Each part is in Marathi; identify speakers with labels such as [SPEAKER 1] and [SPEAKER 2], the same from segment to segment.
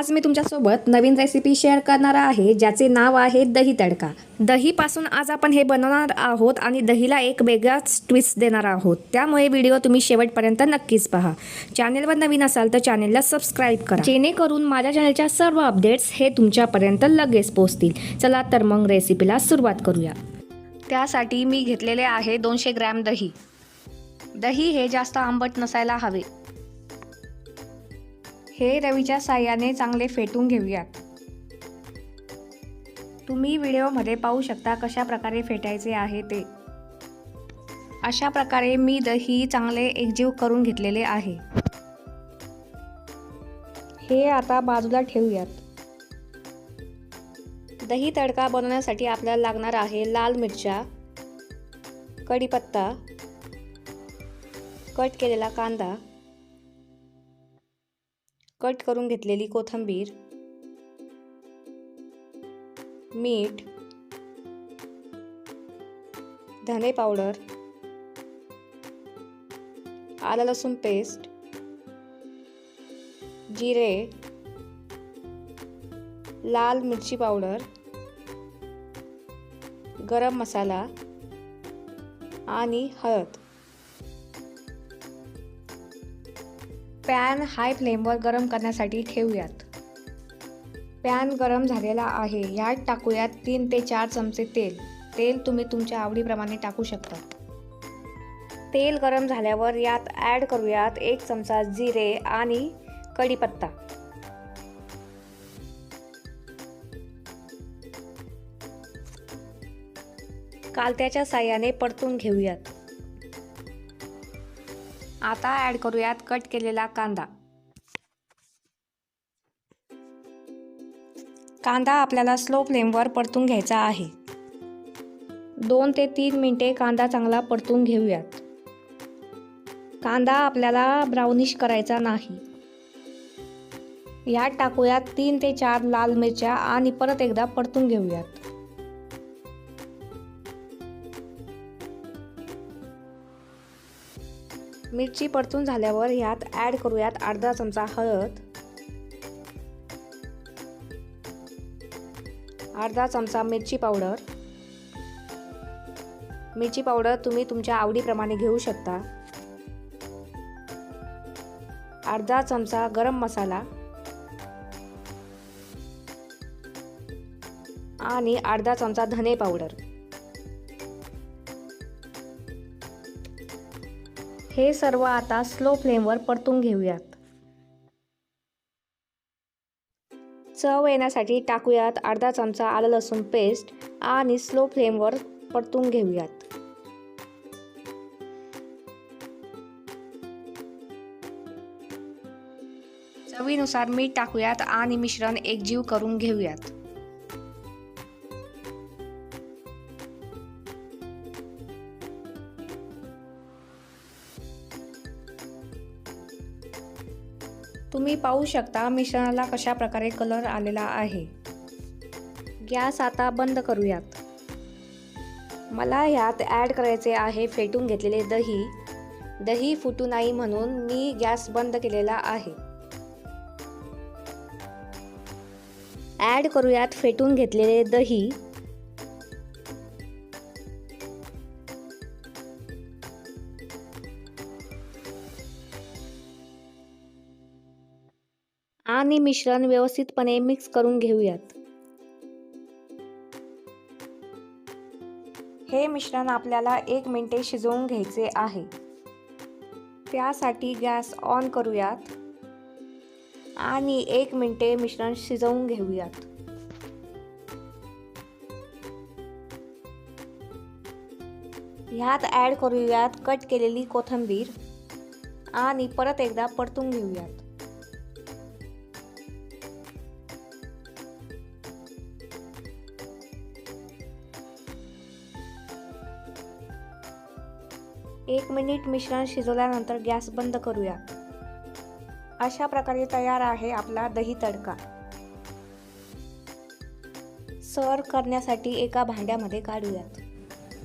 [SPEAKER 1] आज मी तुमच्यासोबत नवीन रेसिपी शेअर करणार आहे ज्याचे नाव आहे दही तडका. दहीपासून आज आपण हे बनवणार आहोत आणि दहीला एक वेगळाच ट्विस्ट देणार आहोत. त्यामुळे व्हिडिओ तुम्ही शेवटपर्यंत नक्कीच पहा. चॅनेलवर नवीन असाल तर चॅनेलला सबस्क्राईब करा. जेणेकरून माझ्या चॅनलच्या सर्व अपडेट्स हे तुमच्यापर्यंत लगेच पोहोचतील. चला तर मग रेसिपीला सुरुवात करूया. त्यासाठी मी घेतलेले आहे दोनशे ग्रॅम दही. दही हे जास्त आंबट नसायला हवे. हे रवीच्या साह्याने चांगले फेटून घेऊयात. तुम्ही व्हिडिओमध्ये पाहू शकता कशा प्रकारे फेटायचे आहे ते. अशा प्रकारे मी दही चांगले एकजीव करून घेतलेले आहे. हे आता बाजूला ठेवूयात. दही तडका बनवण्यासाठी आपल्याला लागणार आहे लाल मिरच्या कढीपत्ता कट केलेला कांदा कट करून घेतलेली कोथिंबीर मीठ धने पावडर आलं लसूण पेस्ट जिरे लाल मिरची पावडर गरम मसाला आणि हळद. पॅन हाय फ्लेमवर गरम करण्यासाठी ठेवूयात. पॅन गरम झालेला आहे. यात टाकूयात तीन ते चार चमचे तेल. तेल तुम्ही तुमच्या आवडीप्रमाणे टाकू शकता. तेल गरम झाल्यावर यात ॲड करूयात एक चमचा जिरे आणि कढीपत्ता. कालत्याच्या साह्याने परतून घेऊयात. आता ॲड करूयात कट केलेला कांदा. कांदा आपल्याला स्लो फ्लेमवर परतून घ्यायचा आहे. दोन ते तीन मिनटे कांदा चांगला परतून घेऊयात. कांदा आपल्याला ब्राउनिश करायचा नाही. यात टाकूयात तीन ते चार लाल मिरच्या आणि परत एकदा परतून घेऊयात. मिरची परतून झाल्यावर ह्यात ॲड करूयात अर्धा चमचा हळद. अर्धा चमचा मिरची पावडर. मिरची पावडर तुम्ही तुमच्या आवडीप्रमाणे घेऊ शकता. अर्धा चमचा गरम मसाला. आणि अर्धा चमचा धने पावडर. हे सर्व आता स्लो फ्लेमवर परतून घेऊयात. चव येण्यासाठी टाकूयात अर्धा चमचा आलं लसूण पेस्ट आणि स्लो फ्लेमवर परतून घेऊयात. चवीनुसार मीठ टाकूयात आणि मिश्रण एकजीव करून घेऊयात. तुम्ही पाहू शकता मिश्रणाला कशा प्रकारे कलर आलेला आहे. गॅस आता बंद करूयात. मला ह्यात ॲड करायचे आहे फेटून घेतलेले दही. दही फुटू नाही म्हणून मी गॅस बंद केलेला आहे. ॲड करूयात फेटून घेतलेले दही. आणि मिश्रण व्यवस्थितपणे मिक्स करून घेऊयात. हे मिश्रण आपल्याला एक मिनटे शिजवून घ्यायचे आहे. त्यासाठी गॅस ऑन करूयात. आणि एक मिनटे मिश्रण शिजवून घेऊयात. ह्यात ॲड करूयात कट केलेली कोथिंबीर. आणि परत एकदा परतून घेऊयात. एक मिनिट मिश्रण शिजवल्यानंतर गॅस बंद करूया. अशा प्रकारे तयार आहे आपला दही तडका. सर्व करण्यासाठी एका भांड्यामध्ये काढूयात.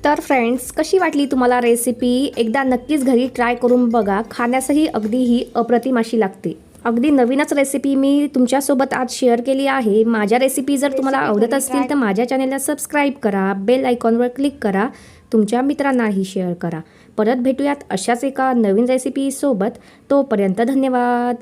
[SPEAKER 1] तर फ्रेंड्स कशी वाटली तुम्हाला रेसिपी एकदा नक्कीच घरी ट्राय करून बघा. खाण्यासही अगदी ही अप्रतिम अशी लागते. अगदी नवीनच रेसिपी मी तुमच्यासोबत आज शेअर केली आहे. माझ्या रेसिपी जर तुम्हाला आवडत असतील तर माझ्या चॅनेलला सबस्क्राईब करा. बेल आयकॉनवर क्लिक करा. तुमच्या मित्रांनाही शेअर करा. परत भेटूयात अशाच एका नवीन रेसिपीसोबत तोपर्यंत धन्यवाद.